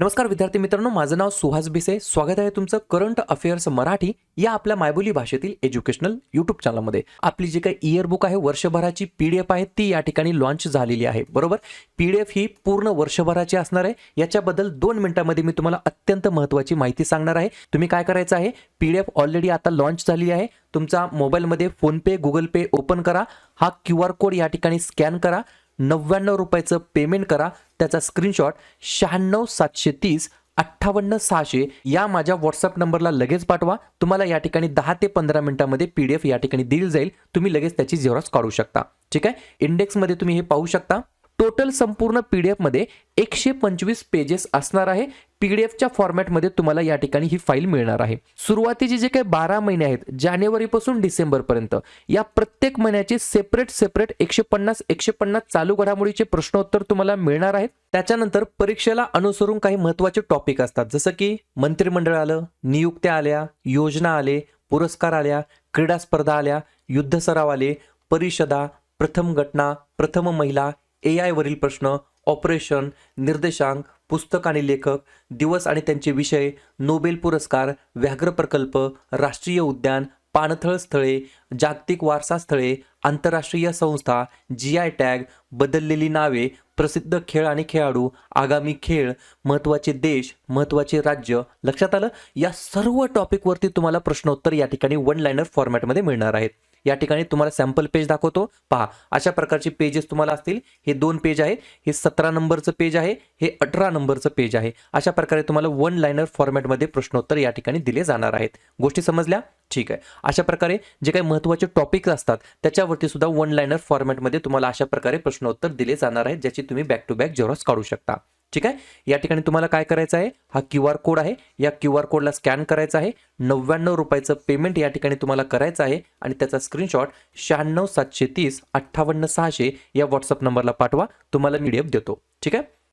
नमस्कार विद्यार्थी मित्रांनो माझं नाव सुहास भिसे. स्वागत आहे तुमचं करंट अफेअर्स मराठी या आपल्या मायबोली भाषेतील एज्युकेशनल युट्यूब चॅनलमध्ये आपली जी काही इयरबुक आहे वर्षभराची पी डी एफ आहे ती या ठिकाणी लॉन्च झालेली आहे. बरोबर? पी डी एफ ही पूर्ण वर्षभराची असणार आहे. याच्याबद्दल दोन मिनिटांमध्ये मी तुम्हाला अत्यंत महत्त्वाची माहिती सांगणार आहे. तुम्ही काय करायचं आहे? पी डी एफ ऑलरेडी आता लॉन्च झालेली आहे. तुमचा मोबाईलमध्ये फोनपे गुगल पे ओपन करा. हा क्यू आर कोड या ठिकाणी स्कॅन करा. नव्याण्णव रुपयाचं पेमेंट करा. त्याचा स्क्रीनशॉट शहाण्णव सातशे तीस अठ्ठावन्न सहाशे या माझ्या व्हॉट्सअप नंबरला लगेच पाठवा. तुम्हाला या ठिकाणी दहा ते पंधरा मिनिटांमध्ये पी डी एफ या ठिकाणी दिली जाईल. तुम्ही लगेच त्याची झेरॉक्स काढू शकता. ठीक आहे? इंडेक्समध्ये तुम्ही हे पाहू शकता. टोटल संपूर्ण पी डी एफमध्ये एकशे पंचवीस पेजेस असणार आहे. पी डी एफच्या फॉर्मॅटमध्ये तुम्हाला या ठिकाणी ही फाईल मिळणार आहे. सुरुवातीचे जे काही बारा महिने आहेत जानेवारीपासून डिसेंबरपर्यंत या प्रत्येक महिन्याचे सेपरेट सेपरेट एकशे पन्नास एकशे पन्नास चालू घडामोडीचे प्रश्नोत्तर तुम्हाला मिळणार आहेत. त्याच्यानंतर परीक्षेला अनुसरून काही महत्त्वाचे टॉपिक असतात जसं की मंत्रिमंडळ आलं नियुक्त्या आल्या योजना आले पुरस्कार आल्या क्रीडा स्पर्धा आल्या युद्ध सराव आले परिषदा प्रथम घटना प्रथम महिला ए आयवरील प्रश्न ऑपरेशन निर्देशांक पुस्तक आणि लेखक दिवस आणि त्यांचे विषय नोबेल पुरस्कार व्याघ्र प्रकल्प राष्ट्रीय उद्यान पाणथळ स्थळे जागतिक वारसा स्थळे आंतरराष्ट्रीय संस्था जी आय टॅग बदललेली नावे प्रसिद्ध खेळ आणि खेळाडू आगामी खेळ महत्त्वाचे देश महत्त्वाचे राज्य. लक्षात आलं? या सर्व टॉपिकवरती तुम्हाला प्रश्नोत्तर या ठिकाणी वन लाईनर फॉर्मॅटमध्ये मिळणार आहेत. या ठिकाणी तुम्हाला सॅम्पल पेज दाखवतो. पहा अशा प्रकारचे पेजेस तुम्हाला असतील. हे दोन पेज आहे हे सतरा नंबरचं पेज आहे. हे अठरा नंबरचं पेज आहे. अशा प्रकारे तुम्हाला वन लाईनर फॉर्मॅटमध्ये प्रश्नोत्तर या ठिकाणी दिले जाणार आहेत. गोष्टी समजल्या? ठीक आहे. अशा प्रकारे जे काही महत्त्वाचे टॉपिक्स असतात त्याच्यावरती सुद्धा वन लाईनर फॉर्मॅटमध्ये तुम्हाला अशा प्रकारे प्रश्नोत्तर दिले जाणार आहेत ज्याची तुम्ही बॅक टू बॅक जेरॉक्स काढू शकता. ठीक आहे? या ठिकाणी तुम्हाला काय करायचं आहे? हा क्यू आर कोड आहे. या क्यू आर कोडला स्कॅन करायचा आहे. नव्याण्णव रुपयाचं पेमेंट या ठिकाणी तुम्हाला करायचं आहे आणि त्याचा स्क्रीनशॉट शहाण्णव सातशे तीस अठ्ठावन्न सहाशे या व्हॉट्सअप नंबरला पाठवा. तुम्हाला पी देतो. ठीक आहे?